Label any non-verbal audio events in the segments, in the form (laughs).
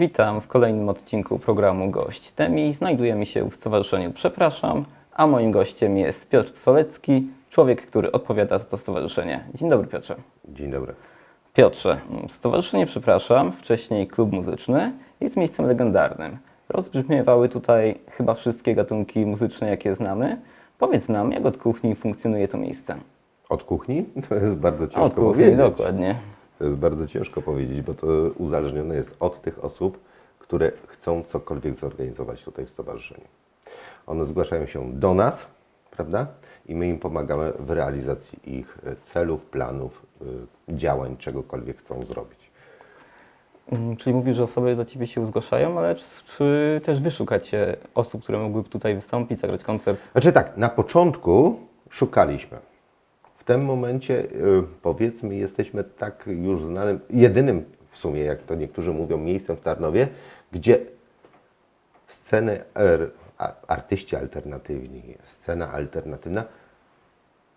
Witam w kolejnym odcinku programu Gość Temi. Znajdujemy się w Stowarzyszeniu Przepraszam, a moim gościem jest Piotr Solecki, człowiek, który odpowiada za to stowarzyszenie. Dzień dobry Piotrze. Dzień dobry. Piotrze, Stowarzyszenie Przepraszam, wcześniej klub muzyczny, jest miejscem legendarnym. Rozbrzmiewały tutaj chyba wszystkie gatunki muzyczne, jakie znamy. Powiedz nam, jak od kuchni funkcjonuje to miejsce? Od kuchni? To jest bardzo ciężko Od kuchni, powiedzieć. dokładnie. To jest bardzo ciężko powiedzieć, bo to uzależnione jest od tych osób, które chcą cokolwiek zorganizować tutaj w stowarzyszeniu. One zgłaszają się do nas, prawda? I my im pomagamy w realizacji ich celów, planów, y, działań, czegokolwiek chcą zrobić. Mm, Czyli mówisz, że osoby do Ciebie się zgłaszają, ale czy, czy też wy szukacie osób, które mogłyby tutaj wystąpić, zagrać koncert? Znaczy tak, na początku szukaliśmy. W tym momencie, y, powiedzmy, jesteśmy tak już znanym, jedynym w sumie, jak to niektórzy mówią, miejscem w Tarnowie, gdzie sceny, er, artyści alternatywni, scena alternatywna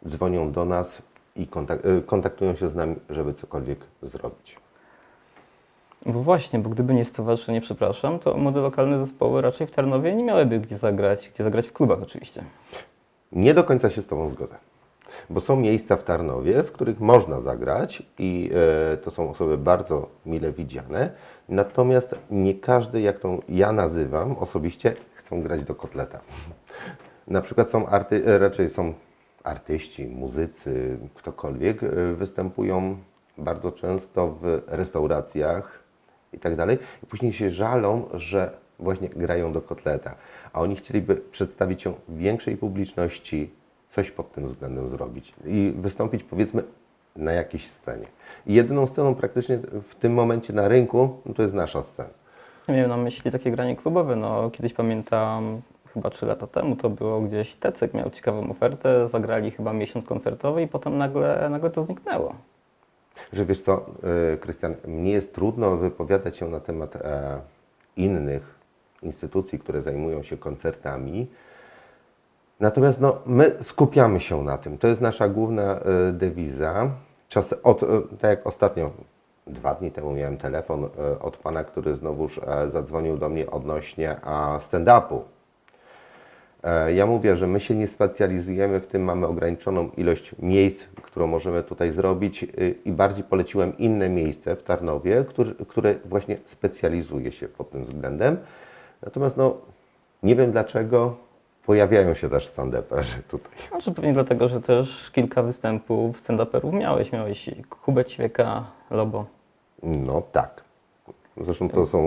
dzwonią do nas i y, kontaktują się z nami, żeby cokolwiek zrobić. Bo właśnie, bo gdyby nie stowarzyszenie, przepraszam, to młode lokalne zespoły raczej w Tarnowie nie miałyby gdzie zagrać, gdzie zagrać w klubach oczywiście. Nie do końca się z Tobą zgodzę. Bo są miejsca w Tarnowie, w których można zagrać i e, to są osoby bardzo mile widziane. Natomiast nie każdy, jak to ja nazywam osobiście, chcą grać do kotleta. Na przykład są arty, e, raczej są artyści, muzycy, ktokolwiek, e, występują bardzo często w restauracjach i tak dalej. I później się żalą, że właśnie grają do kotleta. A oni chcieliby przedstawić się większej publiczności, coś pod tym względem zrobić i wystąpić powiedzmy na jakiejś scenie. I jedyną sceną praktycznie w tym momencie na rynku no to jest nasza scena. Miałem na myśli takie granie klubowe. No, kiedyś pamiętam, chyba 3 lata temu, to było gdzieś Tecek miał ciekawą ofertę, zagrali chyba miesiąc koncertowy i potem nagle, nagle to zniknęło. Że wiesz co, e, Krystian, mnie jest trudno wypowiadać się na temat e, innych instytucji, które zajmują się koncertami. Natomiast no, my skupiamy się na tym. To jest nasza główna e, dewiza. Czas, od, e, tak jak ostatnio, dwa dni temu miałem telefon e, od pana, który znowuż e, zadzwonił do mnie odnośnie stand-upu. Ja mówię, że my się nie specjalizujemy w tym, mamy ograniczoną ilość miejsc, którą możemy tutaj zrobić y, i bardziej poleciłem inne miejsce w Tarnowie, które, które właśnie specjalizuje się pod tym względem. Natomiast no, nie wiem dlaczego pojawiają się też stand-uperzy tutaj. Znaczy pewnie dlatego, że też kilka występów stand-uperów miałeś. Miałeś Kubę Ćwieka, Lobo. No tak. Zresztą to są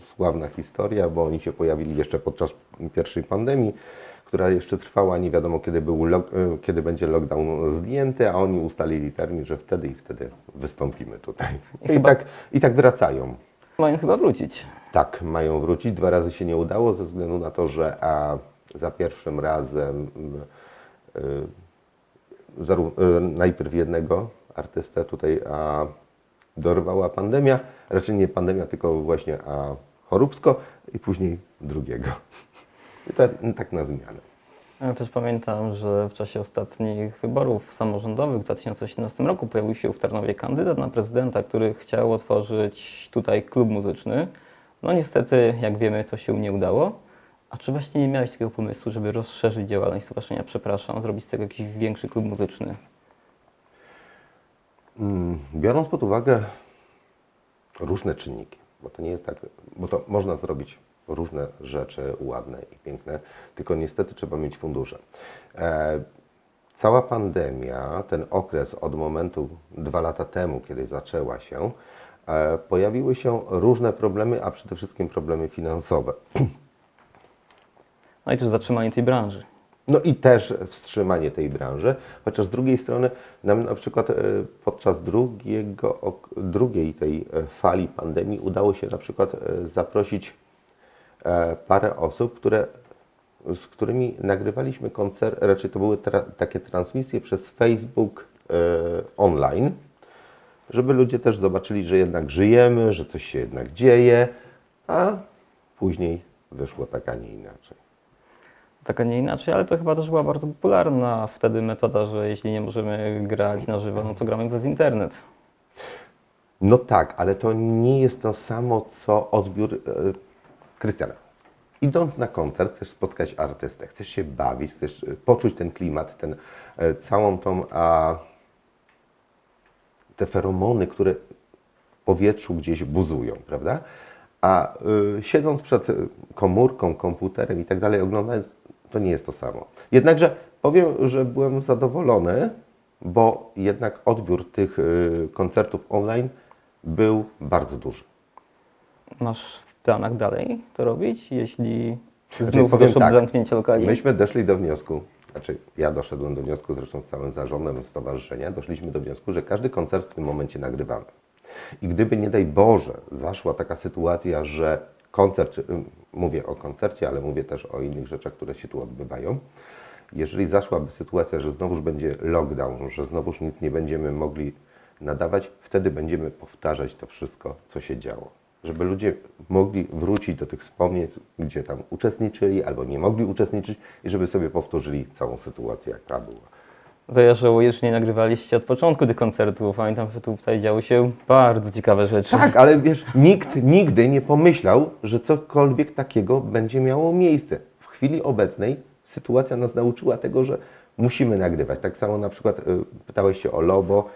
sławna historia, bo oni się pojawili jeszcze podczas pierwszej pandemii, która jeszcze trwała, nie wiadomo kiedy, był kiedy będzie lockdown zdjęty, a oni ustalili termin, że wtedy i wtedy wystąpimy tutaj. I, chyba- tak, I tak wracają. Mają chyba wrócić. Tak, mają wrócić. Dwa razy się nie udało ze względu na to, że a, za pierwszym razem y, y, y, najpierw jednego artystę tutaj a, dorwała pandemia, raczej nie pandemia, tylko właśnie a, choróbsko i później drugiego. I tak, tak na zmianę. Ja też pamiętam, że w czasie ostatnich wyborów samorządowych w 2018 roku pojawił się w Tarnowie kandydat na prezydenta, który chciał otworzyć tutaj klub muzyczny. No niestety, jak wiemy, to się nie udało. A czy właśnie nie miałeś takiego pomysłu, żeby rozszerzyć działalność stowarzyszenia, przepraszam, zrobić z tego jakiś większy klub muzyczny? Mm, Biorąc pod uwagę różne czynniki, bo to nie jest tak, bo to można zrobić różne rzeczy ładne i piękne, tylko niestety trzeba mieć fundusze. E, cała pandemia, ten okres od momentu dwa lata temu, kiedy zaczęła się, e, pojawiły się różne problemy, a przede wszystkim problemy finansowe. (clears throat) No i też zatrzymanie tej branży. No i też wstrzymanie tej branży, chociaż z drugiej strony nam na przykład e, podczas drugiego, drugiej tej e, fali pandemii udało się na przykład e, zaprosić parę osób, które, z którymi nagrywaliśmy koncert, raczej to były tra- takie transmisje przez Facebook online, żeby ludzie też zobaczyli, że jednak żyjemy, że coś się jednak dzieje, a później wyszło tak, a nie inaczej. Tak, a nie inaczej, ale to chyba też była bardzo popularna wtedy metoda, że jeśli nie możemy grać na żywo, no to gramy przez internet. No tak, ale to nie jest to samo, co odbiór. e, Krystian, idąc na koncert, chcesz spotkać artystę, chcesz się bawić, chcesz e, poczuć ten klimat, ten, e, całą tą. A, te feromony, które w powietrzu gdzieś buzują, prawda? A y, siedząc przed komórką, komputerem i tak dalej, oglądając, to nie jest to samo. Jednakże powiem, że byłem zadowolony, bo jednak odbiór tych y, koncertów online był bardzo duży. Masz w planach dalej to robić, jeśli Znaczy, znów doszło do tak, zamknięcia lokali? Myśmy doszli do wniosku, znaczy ja doszedłem do wniosku, zresztą z całym zarządem stowarzyszenia, doszliśmy do wniosku, że każdy koncert w tym momencie nagrywamy. I gdyby nie daj Boże zaszła taka sytuacja, że koncert, y, mówię o koncercie, ale mówię też o innych rzeczach, które się tu odbywają, jeżeli zaszłaby sytuacja, że znowuż będzie lockdown, że znowuż nic nie będziemy mogli nadawać, wtedy będziemy powtarzać to wszystko, co się działo. Żeby ludzie mogli wrócić do tych wspomnień, gdzie tam uczestniczyli albo nie mogli uczestniczyć i żeby sobie powtórzyli całą sytuację, jaka była. To ja żałuję, że nie nagrywaliście od początku tych koncertów. Pamiętam, że tutaj działy się bardzo ciekawe rzeczy. Tak, ale wiesz, nikt nigdy nie pomyślał, że cokolwiek takiego będzie miało miejsce. W chwili obecnej sytuacja nas nauczyła tego, że musimy nagrywać. Tak samo na przykład y, pytałeś się o Lobo,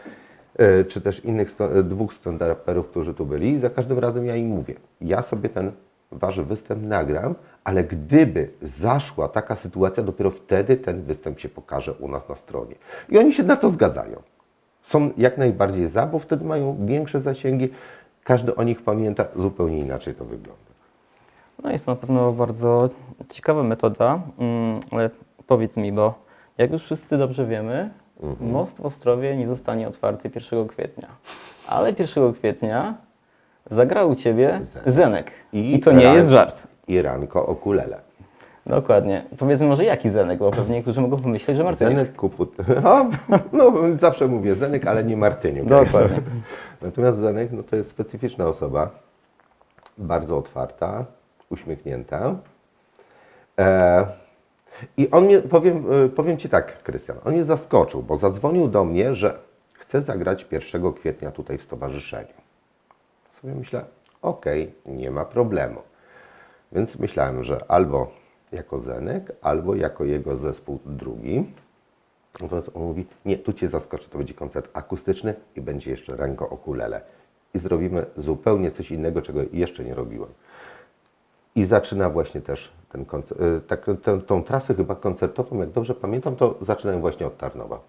y, czy też innych sto, y, dwóch stand-uperów, którzy tu byli. Za każdym razem ja im mówię, ja sobie ten wasz występ nagram, ale gdyby zaszła taka sytuacja, dopiero wtedy ten występ się pokaże u nas na stronie. I oni się na to zgadzają są jak najbardziej za, bo wtedy mają większe zasięgi. Każdy o nich pamięta, zupełnie inaczej to wygląda. No jest to na pewno bardzo ciekawa metoda, mm, ale powiedz mi, bo jak już wszyscy dobrze wiemy, Mhm. most w Ostrowie nie zostanie otwarty 1 kwietnia. Ale 1 kwietnia zagrał u Ciebie Zenek. Zenek. I I, to nie raz- jest żart. I ranko okulele. Dokładnie. Powiedzmy może jaki Zenek, bo pewnie niektórzy mogą pomyśleć, że Martyniuk. Zenek, kuput. A, (laughs) no, zawsze mówię Zenek, ale nie Martyniuk. Dokładnie. (laughs) Natomiast Zenek no, to jest specyficzna osoba, bardzo otwarta, uśmiechnięta. E, I on mnie, powiem, e, powiem Ci tak, Krystian, on mnie zaskoczył, bo zadzwonił do mnie, że chce zagrać 1 kwietnia tutaj w stowarzyszeniu. Sobie myślę, okej, nie ma problemu. Więc myślałem, że albo jako Zenek, albo jako jego zespół drugi. Natomiast on mówi, nie, tu Cię zaskoczę, to będzie koncert akustyczny i będzie jeszcze rango okulele. I zrobimy zupełnie coś innego, czego jeszcze nie robiłem. I zaczyna właśnie też ten koncert, tak, tę, tą trasę chyba koncertową, jak dobrze pamiętam, to zaczynałem właśnie od Tarnowa.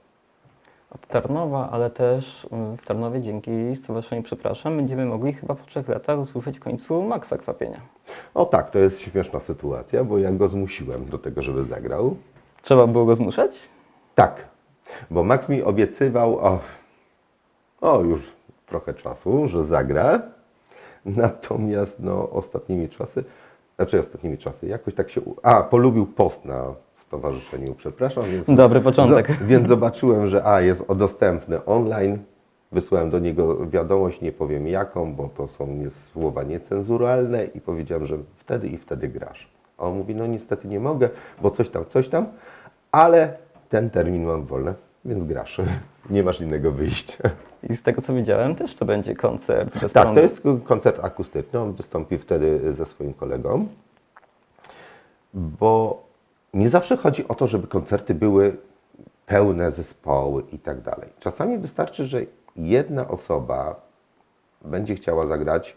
Od Tarnowa, ale też mm, w Tarnowie dzięki Stowarzyszeniu Przepraszam będziemy mogli chyba po trzech latach usłyszeć w końcu Maxa Kwapienia. O tak, to jest śmieszna sytuacja, bo ja go zmusiłem do tego, żeby zagrał. Trzeba było go zmuszać? Tak, bo Max mi obiecywał o, o już trochę czasu, że zagra. Natomiast no, ostatnimi czasy, znaczy ostatnimi czasy, jakoś tak się. A, polubił post na stowarzyszeniu, przepraszam, więc. Dobry początek. zo- więc zobaczyłem, że A jest dostępny online. Wysłałem do niego wiadomość, nie powiem jaką, bo to są nie, słowa niecenzuralne i powiedziałem, że wtedy i wtedy grasz. A on mówi, no niestety nie mogę, bo coś tam, coś tam, ale ten termin mam wolny, więc grasz. (laughs) Nie masz innego wyjścia. I z tego co wiedziałem, też to będzie koncert Tak, to jest koncert akustyczny. On wystąpi wtedy ze swoim kolegą, bo nie zawsze chodzi o to, żeby koncerty były pełne zespoły i tak dalej. Czasami wystarczy, że jedna osoba będzie chciała zagrać.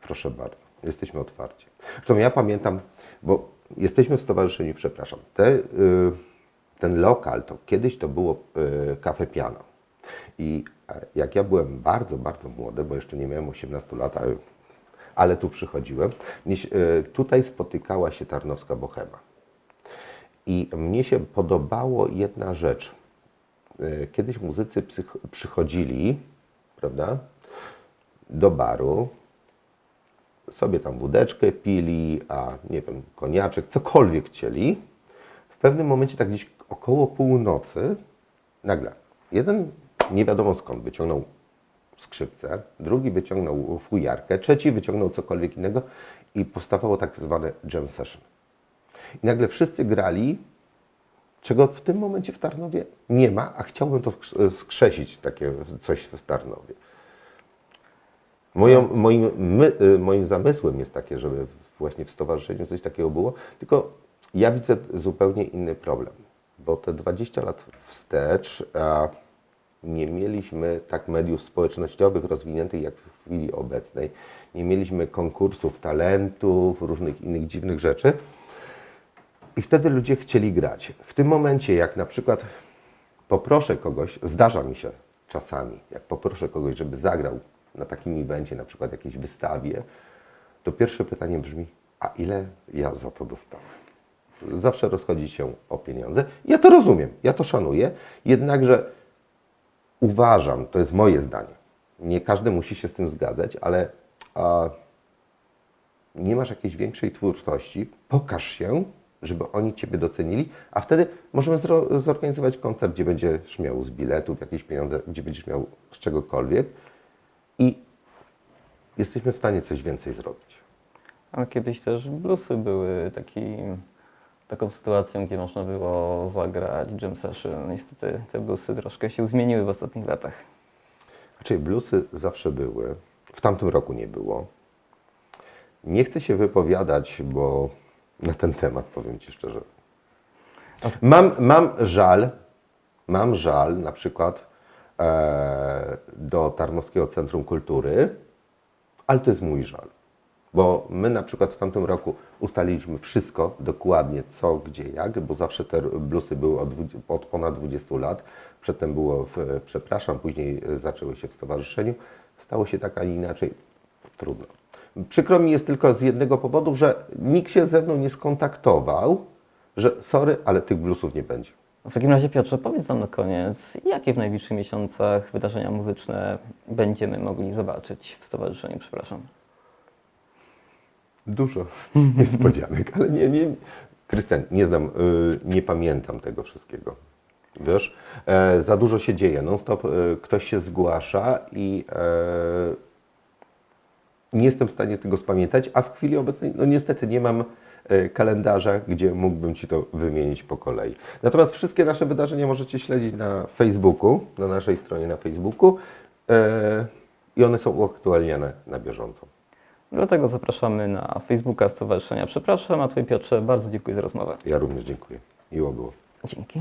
Proszę bardzo, jesteśmy otwarci. Zresztą ja pamiętam, bo jesteśmy w stowarzyszeniu, przepraszam, te, y, ten lokal, to kiedyś to było y, Cafe Piano. I e, jak ja byłem bardzo, bardzo młody, bo jeszcze nie miałem 18 lat, ale- ale tu przychodziłem, e, tutaj spotykała się Tarnowska Bohema. I mnie się podobało jedna rzecz. E, Kiedyś muzycy przychodzili, prawda, do baru, sobie tam wódeczkę pili, a nie wiem, koniaczek, cokolwiek chcieli. W pewnym momencie, tak gdzieś około północy, nagle jeden nie wiadomo skąd wyciągnął skrzypce, drugi wyciągnął fujarkę, trzeci wyciągnął cokolwiek innego i powstawało tak zwane jam session. I nagle wszyscy grali, czego w tym momencie w Tarnowie nie ma, a chciałbym to skrzesić, takie coś w Tarnowie. Moją, moim, my, y, moim zamysłem jest takie, żeby właśnie w stowarzyszeniu coś takiego było, tylko ja widzę zupełnie inny problem, bo te 20 lat wstecz a, nie mieliśmy tak mediów społecznościowych rozwiniętych jak w chwili obecnej. Nie mieliśmy konkursów talentów, różnych innych dziwnych rzeczy. I wtedy ludzie chcieli grać. W tym momencie, jak na przykład poproszę kogoś, zdarza mi się czasami, jak poproszę kogoś, żeby zagrał na takim evencie, na przykład jakiejś wystawie, to pierwsze pytanie brzmi, a ile ja za to dostałem? Zawsze rozchodzi się o pieniądze. Ja to rozumiem, ja to szanuję, jednakże uważam, to jest moje zdanie, nie każdy musi się z tym zgadzać, ale a, nie masz jakiejś większej twórczości, pokaż się, żeby oni Ciebie docenili, a wtedy możemy zorganizować koncert, gdzie będziesz miał z biletów jakieś pieniądze, gdzie będziesz miał z czegokolwiek i jesteśmy w stanie coś więcej zrobić. Ale kiedyś też bluesy były taki, taką sytuacją, gdzie można było zagrać jam session. Niestety te bluesy troszkę się zmieniły w ostatnich latach. Znaczy, bluesy zawsze były. W tamtym roku nie było. Nie chcę się wypowiadać, bo na ten temat powiem Ci szczerze. Mam, mam żal, mam żal na przykład e, do Tarnowskiego Centrum Kultury, ale to jest mój żal. Bo my na przykład w tamtym roku ustaliliśmy wszystko dokładnie, co, gdzie, jak, bo zawsze te bluesy były od, od ponad 20 lat. Przedtem było w Przepraszam, później zaczęły się w stowarzyszeniu. Stało się tak, a nie inaczej. Trudno. Przykro mi jest tylko z jednego powodu, że nikt się ze mną nie skontaktował, że sorry, ale tych bluesów nie będzie. W takim razie Piotrze, powiedz nam na koniec, jakie w najbliższych miesiącach wydarzenia muzyczne będziemy mogli zobaczyć w stowarzyszeniu, przepraszam. Dużo (laughs) niespodzianek, ale nie, nie. Krystian, nie znam, y, nie pamiętam tego wszystkiego. Wiesz, e, za dużo się dzieje. Non stop e, ktoś się zgłasza i e, nie jestem w stanie tego spamiętać, a w chwili obecnej, no niestety nie mam e, kalendarza, gdzie mógłbym Ci to wymienić po kolei. Natomiast wszystkie nasze wydarzenia możecie śledzić na Facebooku, na naszej stronie na Facebooku e, i one są uaktualniane na bieżąco. Dlatego zapraszamy na Facebooka Stowarzyszenia Przepraszam, a Twoje Piotrze bardzo dziękuję za rozmowę. Ja również dziękuję. Miło było. Dzięki.